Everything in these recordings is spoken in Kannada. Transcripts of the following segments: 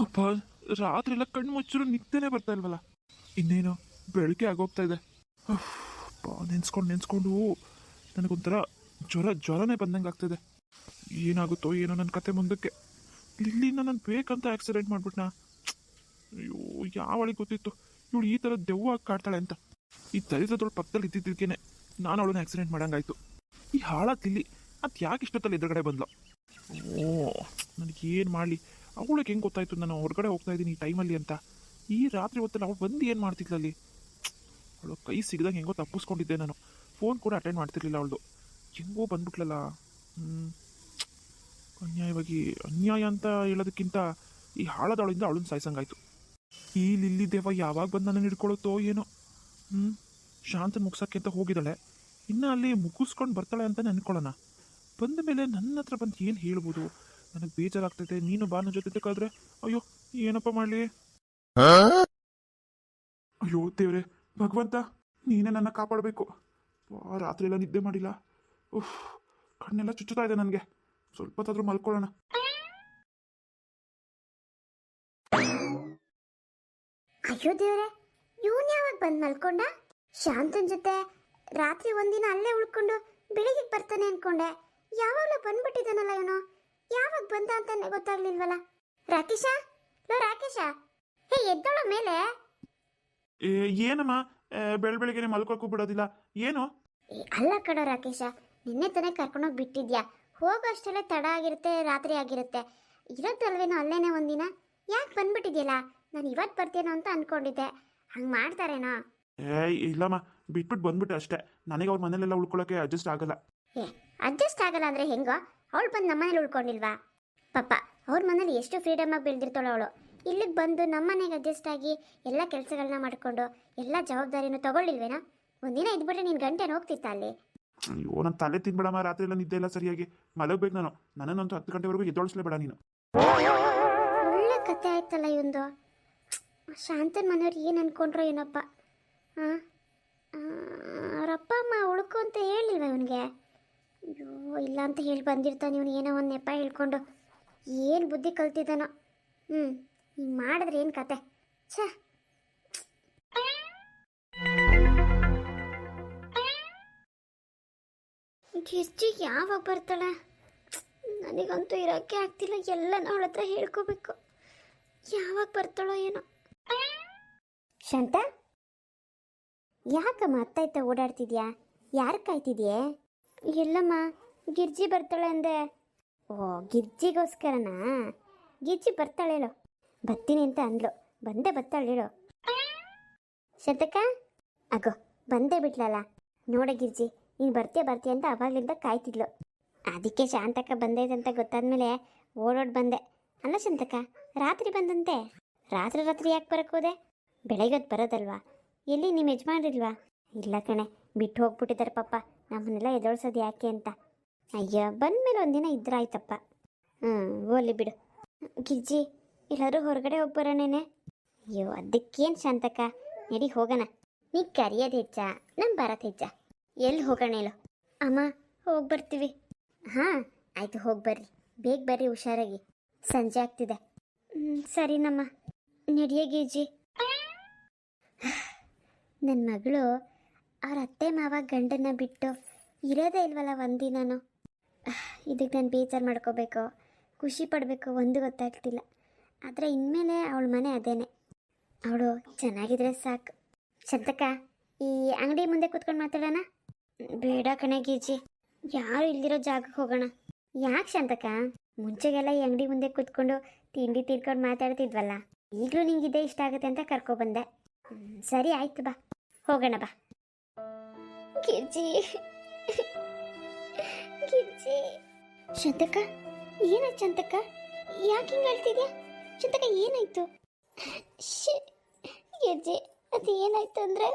ಅಪ್ಪ ರಾತ್ರಿ ಎಲ್ಲ ಕಣ್ಣು ಮುಚ್ಚರು ನಿಗ್ತೇನೆ ಬರ್ತಾ ಇಲ್ವಲ್ಲ? ಇನ್ನೇನು, ಬೆಳಗ್ಗೆ ಆಗೋಗ್ತಾ ಇದೆ. ಅಪ್ಪ ನೆನ್ಸ್ಕೊಂಡು ನೆನ್ಸ್ಕೊಂಡು ನನಗೊಂಥರ ಜ್ವರ, ಜ್ವರನೇ ಬಂದಂಗೆ ಆಗ್ತಿದೆ. ಏನಾಗುತ್ತೋ ಏನೋ ನನ್ನ ಕತೆ ಮುಂದಕ್ಕೆ. ಇಲ್ಲಿಂದ ನಾನು ಬೇಕಂತ ಆಕ್ಸಿಡೆಂಟ್ ಮಾಡ್ಬಿಟ್ನಾ? ಅಯ್ಯೋ ಯಾವಳಿಗೆ ಗೊತ್ತಿತ್ತು? ಇವಳು ಈ ಥರ ದೆವ್ವಾಗಿ ಕಾಡ್ತಾಳೆ ಅಂತ. ಈ ದರಿದ್ರದೊಳ ಪಕ್ಕದಲ್ಲಿ ಇದ್ದಿದ್ದಕ್ಕೇನೆ ನಾನು ಅವಳನ್ನ ಆಕ್ಸಿಡೆಂಟ್ ಮಾಡಂಗಾಯ್ತು. ಈ ಹಾಳಾತ್ ಇಲ್ಲಿ ಅದು ಯಾಕೆ ಇಷ್ಟೊತ್ತಲ್ಲಿ ಎದುರುಗಡೆ ಬಂದ್ಲು? ಓ, ನನಗೇನು ಮಾಡಲಿ? ಅವಳಿಗೆ ಹೆಂಗೆ ಗೊತ್ತಾಯ್ತು? ನಾನು ಹೊರಗಡೆ ಹೋಗ್ತಾ ಇದ್ದೀನಿ ಈ ಟೈಮಲ್ಲಿ ಅಂತ. ಈ ರಾತ್ರಿ ಹೊತ್ತಲ್ಲಿ ಅವಳು ಬಂದು ಏನು ಮಾಡ್ತಿದ್ಲಲ್ಲಿ ಅವಳು ಕೈ ಸಿಗ್ದಾಗ ಹೆಂಗೋ ತಪ್ಪಿಸ್ಕೊಂಡಿದ್ದೆ ನಾನು. ಫೋನ್ ಕೂಡ ಅಟೆಂಡ್ ಮಾಡ್ತಿರ್ಲಿಲ್ಲ ಅವಳದು. ಹೆಂಗೋ ಬಂದ್ಬಿಟ್ಲಲ್ಲ. ಅನ್ಯಾಯವಾಗಿ, ಅನ್ಯಾಯ ಅಂತ ಹೇಳೋದಕ್ಕಿಂತ ಈ ಹಾಳದವಳಿಂದ ಅವಳನ್ನ ಸಾಯ್ಸಂಗಾಯ್ತು. ಈ ಲಿಲ್ಲಿ ದೇವ ಯಾವಾಗ ಬಂದು ನನ್ನ ಹಿಡ್ಕೊಳ್ಳುತ್ತೋ ಏನೋ. ಹ್ಞೂ ಶಾಂತನ ಮುಗ್ಸೋಕ್ಕೆ ಅಂತ ಹೋಗಿದ್ದಾಳೆ. ಇನ್ನು ಅಲ್ಲಿ ಮುಗಿಸ್ಕೊಂಡು ಬರ್ತಾಳೆ ಅಂತ ನೆನ್ಕೊಳ್ಳೋಣ. ಬಂದ ಮೇಲೆ ನನ್ನ ಹತ್ರ ಬಂದು ಏನು ಹೇಳ್ಬೋದು? ನನಗೆ ಬೇಜಾರಾಗ್ತೈತೆ. ನೀನು ಬಾ ನನ್ನ ಜೊತೆ ಕಳೆದ್ರೆ. ಅಯ್ಯೋ, ಏನಪ್ಪ ಮಾಡಲಿ? ಅಯ್ಯೋ, ದೇವ್ರೆ, ಭಗವಂತ, ನೀನೇ ನನ್ನ ಕಾಪಾಡಬೇಕು. ರಾತ್ರಿ ಎಲ್ಲ ನಿದ್ದೆ ಮಾಡಿಲ್ಲ. ಉಫ್, ಕಣ್ಣೆಲ್ಲ ಚುಚ್ಚುತ್ತಾ ಇದೆ ನನಗೆ. ಸ್ವಲ್ಪ ಹೊತ್ತಾದ್ರೂ ಮಲ್ಕೊಳ್ಳೋಣ. ಅಯ್ಯೋ, ದೇವ್ರೆ, ಇವನ್ ಯಾವಾಗ ಬಂದ್ ಮಲ್ಕೊಂಡ? ಶಾಂತನ್ ಜೊತೆ ರಾತ್ರಿ ಒಂದಿನ ಅಲ್ಲೇ ಉಳ್ಕೊಂಡು ಬೆಳಿಗ್ಗೆ ಬರ್ತಾನೆ ಅನ್ಕೊಂಡೆ. ಯಾವಾಗ್ಲೂ ಬಂದ್ಬಿಟ್ಟಿದ್ದಾನಲ್ಲ ಇವನು? ಯಾವಾಗ ಬಂದ ಅಂತಾನೆ ಗೊತ್ತಾಗ್ಲಿಲ್ವಲ್ಲ? ರಾಕೇಶ? ಲೋ ರಾಕೇಶ! ಹೇ ಎದ್ದೋಳ ಮೇಲೆ. ಏ, ಏನಮ್ಮ? ಬೆಳ ಬೆಳಿಗ್ಗೆ ಮಲ್ಕೋಕ್ಕೂ ಬಿಡೋದಿಲ್ಲ. ಏನು? ಏ, ಅಲ್ಲ ಕಡೋ ರಾಕೇಶ ನಿನ್ನೆ ತಾನೇ ಕರ್ಕೊಂಡೋಗಿ ಬಿಟ್ಟಿದ್ಯಾ? ಹೋಗೋ ಅಷ್ಟೆಲ್ಲ ತಡ ಆಗಿರುತ್ತೆ ರಾತ್ರಿ ಆಗಿರುತ್ತೆ. ಇರೋದಲ್ವೇನೋ ಅಲ್ಲೇನೆ ಒಂದಿನ? ಯಾಕೆ ಬಂದ್ಬಿಟ್ಟಿದ್ಯಲ್ಲ? ನಾನು ಇವತ್ತು ಬರ್ತೀನೋ ಅಂತ ಅನ್ಕೊಂಡಿದ್ದೆ. ಹಂಗೆ ಮಾಡ್ತಾರೇನೋ? ಏ ಇಲ್ಲಮ್ಮ ಬಿಟ್ಬಿಟ್ಟು ಬಂದ್ಬಿಟ್ಟೆ ಅಷ್ಟೇ. ನನಗೆ ಅವ್ರ ಮನೇಲೆಲ್ಲ ಉಳ್ಕೊಳ್ಳೋಕೆ ಅಡ್ಜಸ್ಟ್ ಆಗಲ್ಲ. ಏ ಅಡ್ಜಸ್ಟ್ ಆಗಲ್ಲ ಅಂದ್ರೆ ಹೆಂಗೋ? ಅವಳು ಬಂದು ನಮ್ಮನೇಲಿ ಉಳ್ಕೊಂಡಿಲ್ವಾ? ಪಾಪ ಅವ್ರ ಮನೇಲಿ ಎಷ್ಟು ಫ್ರೀಡಮ್ ಆಗಿ ಬೆಳೆದಿರ್ತಾಳೆ ಅವಳು. ಇಲ್ಲಿಗೆ ಬಂದು ನಮ್ಮನೆಗೆ ಅಡ್ಜಸ್ಟ್ ಆಗಿ ಎಲ್ಲ ಕೆಲಸಗಳನ್ನ ಮಾಡ್ಕೊಂಡು ಎಲ್ಲ ಜವಾಬ್ದಾರಿನೂ ತಗೊಳ್ಳಿಲ್ವೇನಾ? ಒಂದಿನ ಇದ್ಬಿಟ್ರೆ ನೀನು ಗಂಟೆ ಹೋಗ್ತಿತ್ತ ಅಲ್ಲಿ? ಅಯ್ಯೋ ನನ್ನ ತಲೆ ತಿನ್ಬೇಡಮ್ಮ ರಾತ್ರಿ ಎಲ್ಲ ನಿದ್ದೆ ಇಲ್ಲ ಸರಿಯಾಗಿ. ಮಲಗಬೇಕು ನಾನು. ನನ್ನನ್ನಂತೂ ಹತ್ತು ಗಂಟೆವರೆಗೂ ಎದ್ದೊಳಿಸ್ಲೇಬೇಡ ನೀನು. ಒಳ್ಳೆ ಕತೆ ಆಯ್ತಲ್ಲ ಇವಂದು. ಶಾಂತನ್ ಮನೆಯವ್ರು ಏನು ಅನ್ಕೊಂಡ್ರೋ ಏನಪ್ಪ? ಹಾಂ ಅವರಪ್ಪ ಅಮ್ಮ ಉಳ್ಕೊ ಅಂತ ಹೇಳಿಲ್ವ ಇವನಿಗೆ? ಅಯ್ಯೋ, ಇಲ್ಲ ಅಂತ ಹೇಳಿ ಬಂದಿರ್ತಾನೆ ಇವನು. ಏನೋ ಒಂದು ನೆಪ ಹೇಳ್ಕೊಂಡು ಏನು ಬುದ್ಧಿ ಕಲ್ತಿದ್ದಾನೋ. ಹ್ಞೂ ಹಿಂಗೆ ಮಾಡಿದ್ರೆ ಏನು ಕತೆ? ಛೇ. ಗಿರ್ಜಿ ಯಾವಾಗ ಬರ್ತಾಳೆ? ನನಗಂತೂ ಇರೋಕ್ಕೆ ಆಗ್ತಿಲ್ಲ. ಎಲ್ಲ ಅವಳ ಹತ್ರ ಹೇಳ್ಕೋಬೇಕು. ಯಾವಾಗ ಬರ್ತಾಳೋ ಏನೋ. ಶಾಂತ? ಯಾಕಮ್ಮ ಅತ್ತಾಯ್ತ ಓಡಾಡ್ತಿದ್ಯಾ? ಯಾರು ಕಾಯ್ತಿದ್ಯೆ? ಎಲ್ಲಮ್ಮ ಗಿರ್ಜಿ ಬರ್ತಾಳೆ ಅಂದೆ. ಓ, ಗಿರ್ಜಿಗೋಸ್ಕರನಾ? ಗಿರ್ಜಿ ಬರ್ತಾಳೆ ಹೇಳು. ಬರ್ತೀನಿ ಅಂತ ಅಂದ್ಲು. ಬಂದೆ ಬರ್ತಾಳೆ ಹೇಳು. ಶತಕ, ಅಗೋ, ಬಂದೇ ಬಿಟ್ಲಲ್ಲ. ನೋಡ ಗಿರ್ಜಿ, ನೀನು ಬರ್ತೀಯ ಬರ್ತೀಯ ಅಂತ ಅವಾಗ್ಲಿಂದ ಕಾಯ್ತಿದ್ಲು. ಅದಕ್ಕೆ ಶಾಂತಕ ಬಂದೈತೆ ಅಂತ ಗೊತ್ತಾದ್ಮೇಲೆ ಓಡೋಡ್ ಬಂದೆ. ಅಲ್ಲ ಶಂತಕ ರಾತ್ರಿ ಬಂದಂತೆ? ರಾತ್ರಿ ರಾತ್ರಿ ಯಾಕೆ ಬರೋಕ್ಕೋದೆ ಬೆಳಗ್ಗೆ ಬರೋದಲ್ವಾ? ಎಲ್ಲಿ ನಿಮ್ಮ ಯಜಮಾನ್ರಿಲ್ವಾ? ಇಲ್ಲ ಕಣೆ ಬಿಟ್ಟು ಹೋಗ್ಬಿಟ್ಟಿದ್ದಾರೆ ಪಾಪ. ನಮ್ಮನ್ನೆಲ್ಲ ಎದೊಳ್ಸೋದು ಯಾಕೆ ಅಂತ. ಅಯ್ಯೋ, ಬಂದ್ಮೇಲೆ ಒಂದಿನ ಇದ್ರಾಯ್ತಪ್ಪ. ಹ್ಞೂ ಓಲಿ ಬಿಡು. ಗಿಜ್ಜಿ ಎಲ್ಲರೂ ಹೊರಗಡೆ ಹೋಗಿ ಬರೋಣೇನೆ ಅಯ್ಯೋ, ಅದಕ್ಕೇನು ಶಾಂತಕ್ಕ? ನಡಿ, ಹೋಗೋಣ. ನೀ ಕರಿಯೋದು ಹೆಚ್ಚ ನಮ್ಮ ಬರೋದು ಹೆಜ್ಜ. ಎಲ್ಲಿ ಹೋಗೋಣ ಇಲ್ಲೋ ಅಮ್ಮ, ಹೋಗಿ ಬರ್ತೀವಿ. ಹಾಂ, ಆಯಿತು, ಹೋಗಿ ಬರ್ರಿ. ಬೇಗ ಬರ್ರಿ, ಹುಷಾರಾಗಿ. ಸಂಜೆ ಆಗ್ತಿದೆ. ಸರಿನಮ್ಮ. ನಡಿಯ ಗಿಜ್ಜಿ ನನ್ನ ಮಗಳು ಅವ್ರ ಅತ್ತೆ ಮಾವ ಗಂಡನ್ನ ಬಿಟ್ಟು ಇರೋದೇ ಇಲ್ವಲ್ಲ ಒಂದಿನಾನು? ಇದಕ್ಕೆ ನಾನು ಬೇಜಾರು ಮಾಡ್ಕೋಬೇಕು. ಖುಷಿ ಪಡಬೇಕು, ಒಂದು ಗೊತ್ತಾಗ್ತಿಲ್ಲ. ಆದರೆ ಇನ್ಮೇಲೆ ಅವಳ ಮನೆ ಅದೇನೆ. ಅವಳು ಚೆನ್ನಾಗಿದ್ರೆ ಸಾಕು. ಶಂತಕ, ಈ ಅಂಗಡಿ ಮುಂದೆ ಕೂತ್ಕೊಂಡು ಮಾತಾಡೋಣ? ಬೇಡ ಕಣೆ ಗೀಜಿ. ಯಾರು ಇಲ್ದಿರೋ ಜಾಗಕ್ಕೆ ಹೋಗೋಣ. ಯಾಕೆ ಶಾಂತಕ? ಮುಂಚೆಗೆಲ್ಲ ಈ ಅಂಗಡಿ ಮುಂದೆ ಕೂತ್ಕೊಂಡು ತಿಂಡಿ ತಿನ್ಕೊಂಡು ಮಾತಾಡ್ತಿದ್ವಲ್ಲ. ಈಗಲೂ ನಿಂಗೆ ಇದೇ ಇಷ್ಟ ಆಗುತ್ತೆ ಅಂತ ಕರ್ಕೊಬಂದೆ ಬಂದೆ. ಸರಿ, ಆಯ್ತು ಬಾ. ಹೋಗೋಣ ಬಾ. ಗಿರ್ಜಿ ಗಿರ್ಜಿ ಚಂತಕ ಏನಾಯ್ತು ಚಂತಕ ಯಾಕೆ ಹಿಂಗೆ ಹೇಳ್ತಿದ್ಯಾ ಚಂತಕ ಏನಾಯ್ತು? ಗಿರ್ಜಿ ಅದು ಏನಾಯ್ತು ಅಂದ್ರೆ?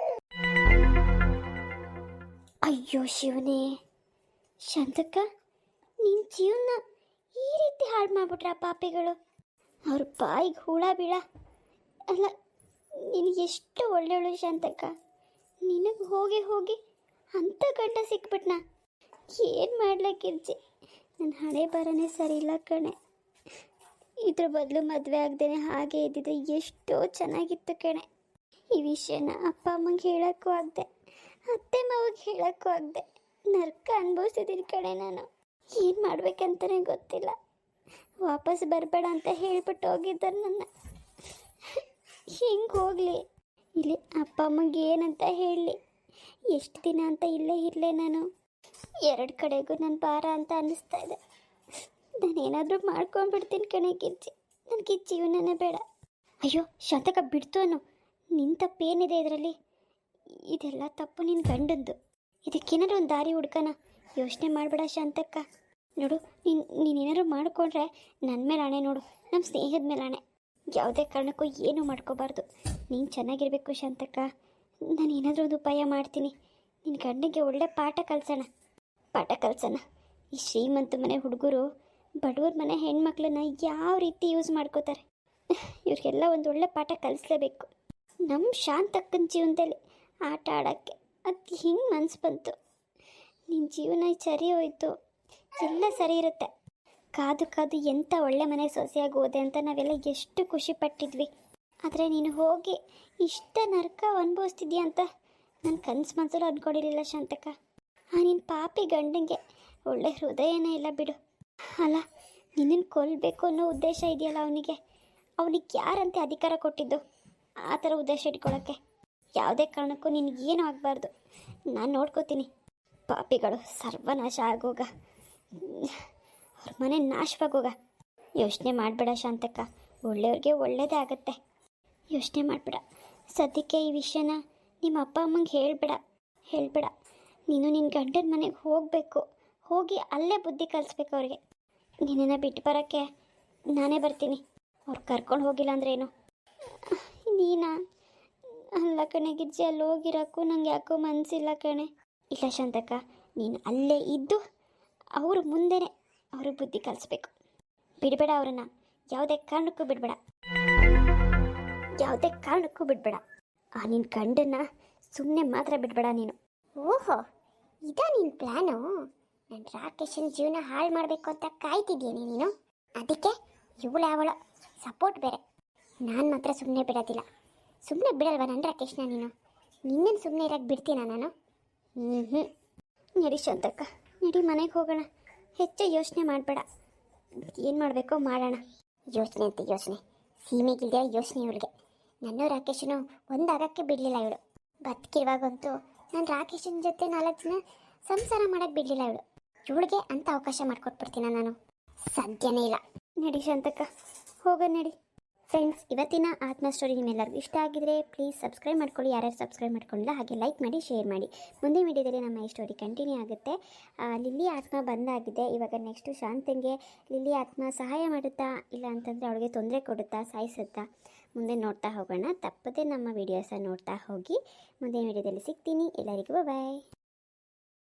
ಅಯ್ಯೋ ಶಿವನೇ. ಶಾಂತಕ್ಕ ನಿನ್ನ ಜೀವನ ಈ ರೀತಿ ಹಾಳು ಮಾಡ್ಬಿಟ್ರ ಪಾಪಿಗಳು. ಅವ್ರ ಬಾಯಿಗೆ ಹುಳ ಬೀಳ. ಅಲ್ಲ, ನಿನಗೆ ಎಷ್ಟು ಒಳ್ಳೆಯವಳು ಶಾಂತಕ್ಕ ನಿನಗೆ ಹೋಗಿ ಹೋಗಿ ಅಂಥ ಗಂಡ ಸಿಕ್ಬಿಟ್ನ. ಏನು ಮಾಡ್ಲಕ್ಕಿರ್ಜಿ ನನ್ನ ಹಣೆ ಬರನೇ ಸರಿ ಇಲ್ಲ ಕಣೆ. ಇದ್ರ ಬದಲು ಮದುವೆ ಆಗ್ದೇನೆ ಹಾಗೆ ಇದ್ದಿದ್ರೆ ಎಷ್ಟೋ ಚೆನ್ನಾಗಿತ್ತು ಕಣೆ. ಈ ವಿಷಯನ ಅಪ್ಪ ಅಮ್ಮಂಗೆ ಹೇಳೋಕ್ಕೂ ಆಗದೆ, ಅತ್ತೆ ಮಾವಿಗೆ ಹೇಳೋಕ್ಕೂ ಆಗದೆ. ನರ್ಕ ಅನುಭವಿಸಿದ್ದೀನಿ ಕಣೆ ನಾನು. ಏನು ಮಾಡ್ಬೇಕಂತಲೇ ಗೊತ್ತಿಲ್ಲ. ವಾಪಸ್ ಬರಬೇಡ ಅಂತ ಹೇಳ್ಬಿಟ್ಟು ಹೋಗಿದ್ದಾರೆ ನನ್ನ. ಹಿಂಗೆ ಹೋಗಲಿ. ಇಲ್ಲಿ ಅಪ್ಪ ಅಮ್ಮಗೆ ಏನಂತ ಹೇಳಲಿ. ಎಷ್ಟು ದಿನ ಅಂತ ಇಲ್ಲೇ ಇರಲೇ ನಾನು. ಎರಡು ಕಡೆಗೂ ನನ್ನ ಭಾರ ಅಂತ ಅನ್ನಿಸ್ತಾ ಇದೆ. ನಾನೇನಾದರೂ ಮಾಡ್ಕೊಂಡ್ಬಿಡ್ತೀನಿ ಕಣೆ ಕಿಚ್ಚಿ ನನಗೆ ಜೀವನನೇ ಬೇಡ. ಅಯ್ಯೋ ಶಾಂತಕ ಬಿಡ್ತು ಅನು ನಿನ್ನ ತಪ್ಪೇನಿದೆ ಇದರಲ್ಲಿ? ಇದೆಲ್ಲ ತಪ್ಪು ನಿನ್ನ ಗಂಡಂದು. ಇದಕ್ಕೇನಾದ್ರು ಒಂದು ದಾರಿ ಹುಡ್ಕನ ಯೋಚನೆ ಮಾಡಬೇಡ ಶಾಂತಕ್ಕ. ನೋಡು, ನೀನು, ನೀನೇನಾದ್ರು ಮಾಡಿಕೊಂಡ್ರೆ ನನ್ನ ಮೇಲೆ ಆಣೆ ನೋಡು. ನಮ್ಮ ಸ್ನೇಹದ ಮೇಲೆ ಆಣೆ. ಯಾವುದೇ ಕಾರಣಕ್ಕೂ ಏನೂ ಮಾಡ್ಕೋಬಾರ್ದು. ನೀನು ಚೆನ್ನಾಗಿರಬೇಕು ಶಾಂತಕ್ಕ. ನಾನು ಏನಾದರೂ ಒಂದು ಉಪಾಯ ಮಾಡ್ತೀನಿ. ನಿನ್ನ ಗಂಡನಿಗೆ ಒಳ್ಳೆ ಪಾಠ ಕಲ್ಸೋಣ. ಪಾಠ ಕಲ್ಸೋಣ. ಈ ಶ್ರೀಮಂತ ಮನೆ ಹುಡುಗರು ಬಡವ್ರ ಮನೆ ಹೆಣ್ಮಕ್ಳನ್ನ ಯಾವ ರೀತಿ ಯೂಸ್ ಮಾಡ್ಕೋತಾರೆ? ಇವ್ರಿಗೆಲ್ಲ ಒಂದು ಒಳ್ಳೆ ಪಾಠ ಕಲಿಸ್ಲೇಬೇಕು. ನಮ್ಮ ಶಾಂತಕ್ಕನ ಜೀವನದಲ್ಲಿ ಆಟ ಆಡೋಕ್ಕೆ ಅದು ಹಿಂಗೆ ಮನ್ಸು ಬಂತು? ನಿನ್ನ ಜೀವನ ಸರಿ ಹೋಯ್ತು. ಎಲ್ಲ ಸರಿ ಇರುತ್ತೆ. ಕಾದು ಕಾದು ಎಂಥ ಒಳ್ಳೆ ಮನೆ ಸೊಸೆಯಾಗಿ ಹೋದೆ ಅಂತ ನಾವೆಲ್ಲ ಎಷ್ಟು ಖುಷಿ ಪಟ್ಟಿದ್ವಿ. ಆದರೆ ನೀನು ಹೋಗಿ ಇಷ್ಟ ನರ್ಕ ಅನುಭವಿಸ್ತಿದ್ಯಾ ಅಂತ ನನ್ನ ಕನ್ಸು ಮನಸ್ಸಲ್ಲಿ ಅಂದ್ಕೊಂಡಿರಲಿಲ್ಲ ಶಾಂತಕ ಆ ನಿನ್ನ ಪಾಪಿ ಗಂಡಂಗೆ ಒಳ್ಳೆ ಹೃದಯನೇ ಇಲ್ಲ ಬಿಡು. ಅಲ್ಲ ನಿನ್ನನ್ನು ಕೊಲ್ಲಬೇಕು ಅನ್ನೋ ಉದ್ದೇಶ ಇದೆಯಲ್ಲ ಅವನಿಗೆ? ಅವನಿಗೆ ಯಾರಂತೆ ಅಧಿಕಾರ ಕೊಟ್ಟಿದ್ದು ಆ ಥರ ಉದ್ದೇಶ ಇಟ್ಕೊಳ್ಳೋಕ್ಕೆ ಯಾವುದೇ ಕಾರಣಕ್ಕೂ ನಿನಗೇನು ಆಗಬಾರ್ದು. ನಾನು ನೋಡ್ಕೋತೀನಿ. ಪಾಪಿಗಳು ಸರ್ವನಾಶ ಆಗೋಗ. ಅವ್ರ ಮನೆ ನಾಶವಾಗೋಗ. ಯೋಚನೆ ಮಾಡಬೇಡ ಶಾಂತಕ್ಕ. ಒಳ್ಳೆಯವ್ರಿಗೆ ಒಳ್ಳೇದೇ ಆಗತ್ತೆ. ಯೋಚನೆ ಮಾಡಬೇಡ. ಸದ್ಯಕ್ಕೆ ಈ ವಿಷಯನ ನಿಮ್ಮ ಅಪ್ಪ ಅಮ್ಮಂಗೆ ಹೇಳ್ಬೇಡ. ಹೇಳ್ಬೇಡ. ನೀನು ನಿನ್ನ ಗಂಡನ ಮನೆಗೆ ಹೋಗಬೇಕು. ಹೋಗಿ ಅಲ್ಲೇ ಬುದ್ಧಿ ಕಲಿಸ್ಬೇಕು ಅವ್ರಿಗೆ. ನಿನ್ನನ್ನು ಬಿಟ್ಟು ಬರೋಕ್ಕೆ ನಾನೇ ಬರ್ತೀನಿ. ಅವ್ರು ಕರ್ಕೊಂಡು ಹೋಗಿಲ್ಲ ಅಂದ್ರೆ ಏನು? ನೀನಾ? ಅಲ್ಲ ಕಣೆ ಗಿಜ್ಜೆ ಅಲ್ಲಿ ಹೋಗಿರೋಕ್ಕೂ ನಂಗೆ ಯಾಕೋ ಮನಸ್ಸಿಲ್ಲ ಕಣೆ. ಇಲ್ಲ ಶಾಂತಕ್ಕ, ನೀನು ಅಲ್ಲೇ ಇದ್ದು ಅವ್ರ ಮುಂದೆನೇ ಅವ್ರಿಗೆ ಬುದ್ಧಿ ಕಲಿಸ್ಬೇಕು. ಬಿಡಬೇಡ ಅವರನ್ನು. ಯಾವುದೇ ಕಾರಣಕ್ಕೂ ಬಿಡಬೇಡ. ಯಾವುದೇ ಕಾರಣಕ್ಕೂ ಬಿಡಬೇಡ. ಆ ನಿನ್ನ ಗಂಡನ್ನ ಸುಮ್ಮನೆ ಮಾತ್ರ ಬಿಡ್ಬೇಡ ನೀನು. ಓಹೋ, ಇದಾ ನಿನ್ನ ಪ್ಲ್ಯಾನು ನನ್ನ ರಾಕೇಶನ್ ಜೀವನ ಹಾಳು ಮಾಡಬೇಕು ಅಂತ ಕಾಯ್ತಿದ್ದೀನಿ ನೀನು? ಅದಕ್ಕೆ ಇವಳು ಅವಳ ಸಪೋರ್ಟ್ ಬೇರೆ. ನಾನು ಮಾತ್ರ ಸುಮ್ಮನೆ ಬಿಡೋದಿಲ್ಲ. ಸುಮ್ಮನೆ ಬಿಡಲ್ವ ನನ್ನ ರಾಕೇಶ್ನ ನೀನು? ನಿನ್ನನ್ನು ಸುಮ್ಮನೆ ಇರಕ್ಕೆ ಬಿಡ್ತೀನ ನಾನು? ಹ್ಞೂ ಹ್ಞೂ ನಡಿ ಶಾಂತಕ್ಕ, ನಡಿ ಮನೆಗೆ ಹೋಗೋಣ. ಹೆಚ್ಚು ಯೋಚನೆ ಮಾಡಬೇಡ. ಏನು ಮಾಡಬೇಕೋ ಮಾಡೋಣ. ಯೋಚನೆ ಅಂತ ಯೋಚನೆ. ಸೀಮೆಗಿಲ್ದೇ ಯೋಚನೆ ಇವಳಿಗೆ. ನನ್ನ ರಾಕೇಶನು ಒಂದಾಗಕ್ಕೆ ಬಿಡಲಿಲ್ಲ ಇವಳು. ಬದುಕಿರುವಾಗಂತೂ ನಾನು ರಾಕೇಶನ ಜೊತೆ ನಾಲ್ಕು ಜನ ಸಂಸಾರ ಮಾಡಕ್ಕೆ ಬಿಡಲಿಲ್ಲ ಇವಳು. ಇವಳಿಗೆ ಅಂತ ಅವಕಾಶ ಮಾಡಿಕೊಟ್ಬಿಡ್ತೀನ ನಾನು. ಸಾಧ್ಯನೇ ಇಲ್ಲ. ನಡಿ ಶಾಂತಕ್ಕ, ಹೋಗ ನಡಿ. ಫ್ರೆಂಡ್ಸ್ ಇವತ್ತಿನ ಆತ್ಮ ಸ್ಟೋರಿ ನಿಮ್ಮೆಲ್ಲರಿಗೂ ಇಷ್ಟ ಆಗಿದ್ರೆ ಪ್ಲೀಸ್ ಸಬ್ಸ್ಕ್ರೈಬ್ ಮಾಡ್ಕೊಳ್ಳಿ. ಯಾರ್ಯಾರು ಸಬ್ಸ್ಕ್ರೈಬ್ ಮಾಡ್ಕೊಂಡಿಲ್ಲ, ಹಾಗೆ ಲೈಕ್ ಮಾಡಿ ಶೇರ್ ಮಾಡಿ. ಮುಂದಿನ ವಿಡಿಯೋದಲ್ಲಿ ನಮ್ಮ ಈ ಸ್ಟೋರಿ ಕಂಟಿನ್ಯೂ ಆಗುತ್ತೆ. ಲಿಲ್ಲಿ ಆತ್ಮ ಬಂದಾಗಿದೆ. ಇವಾಗ ನೆಕ್ಸ್ಟು ಶಾಂತಂಗೆ, ಲಿಲ್ಲಿ ಆತ್ಮ ಸಹಾಯ ಮಾಡುತ್ತಾ? ಇಲ್ಲ ಅಂತಂದರೆ ಅವಳಿಗೆ ತೊಂದರೆ ಕೊಡುತ್ತಾ? ಸಾಯಿಸುತ್ತಾ? ಮುಂದೆ ನೋಡ್ತಾ ಹೋಗೋಣ. ತಪ್ಪದೆ ನಮ್ಮ ವಿಡಿಯೋಸ ನೋಡ್ತಾ ಹೋಗಿ ಮುಂದಿನ ವಿಡಿಯೋದಲ್ಲಿ ಸಿಗ್ತೀನಿ. ಎಲ್ಲರಿಗೂ ಬಾಯ್